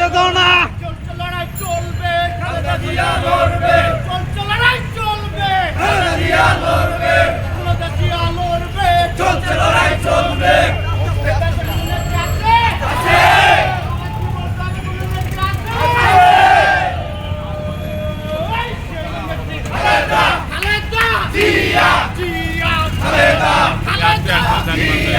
চেতনা চলছে লড়াই চলবে খালেদা জিয়া লড়বে। চলছে লড়াই চলবে। খালেদা জিয়া লড়বে। খালেদা জিয়া লড়বে। চলছে লড়াই চলবে। খালেদা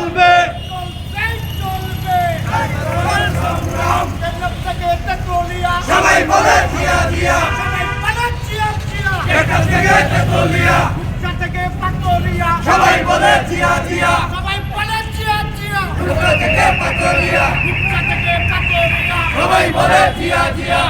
চলবে। সবাই বলে জিয়া জিয়া এখান থেকে তেতুলিয়া। উচ্চা থেকে পাতলিয়া সবাই বলে জিয়া জিয়া সবাই বলে জিয়া জিয়া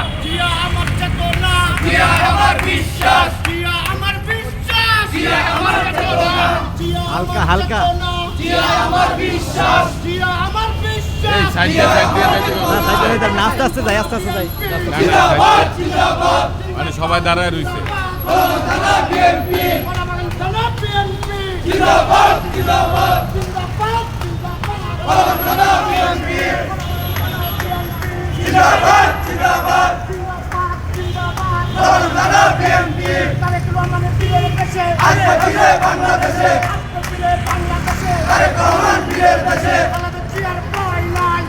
বিশ্বাস জিয়া আমার বিশ্বাস সাইড দিয়ে সাইড না সাইকেল নিতে হবে না, আস্তে আস্তে যাই আস্তে আস্তে যাই জিন্দাবাদ জিন্দাবাদ মানে সবাই দাঁড়ায় রইছে বিএনপি বীরের দেশে আমাদের জিয়ার নাই।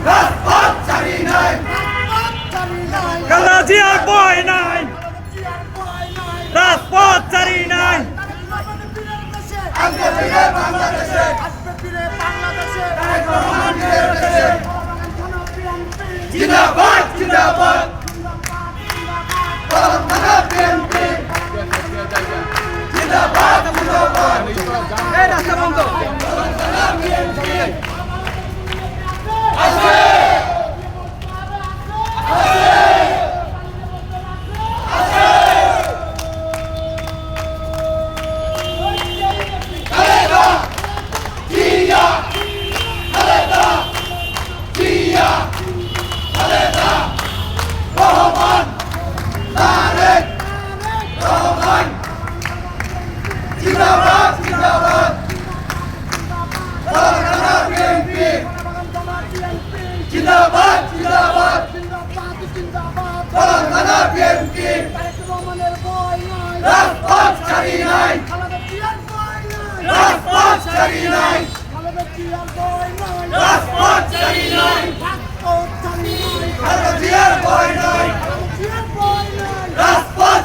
ছাড়ি নাই খালেদা জিয়ার ভয় নাই রাজপথ ছাড়ি নাই রাজপথ ছাড়ি নাই জিয়ার ভয় নাই রাজপথ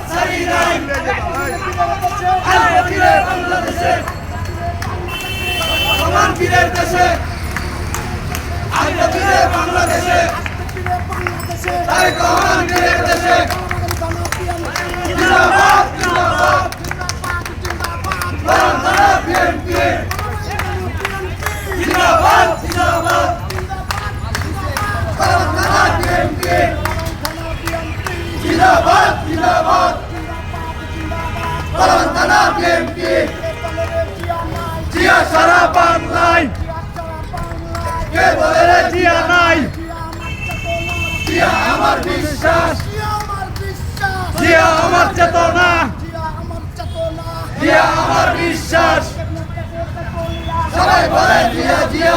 বিশ্বাস সবাই বলে জিয়া জিয়া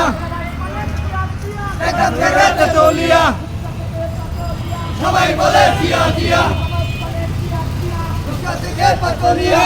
এখান থেকে তেতুলিয়া সবাই বলে জিয়া জিয়া থেকে পাতলিয়া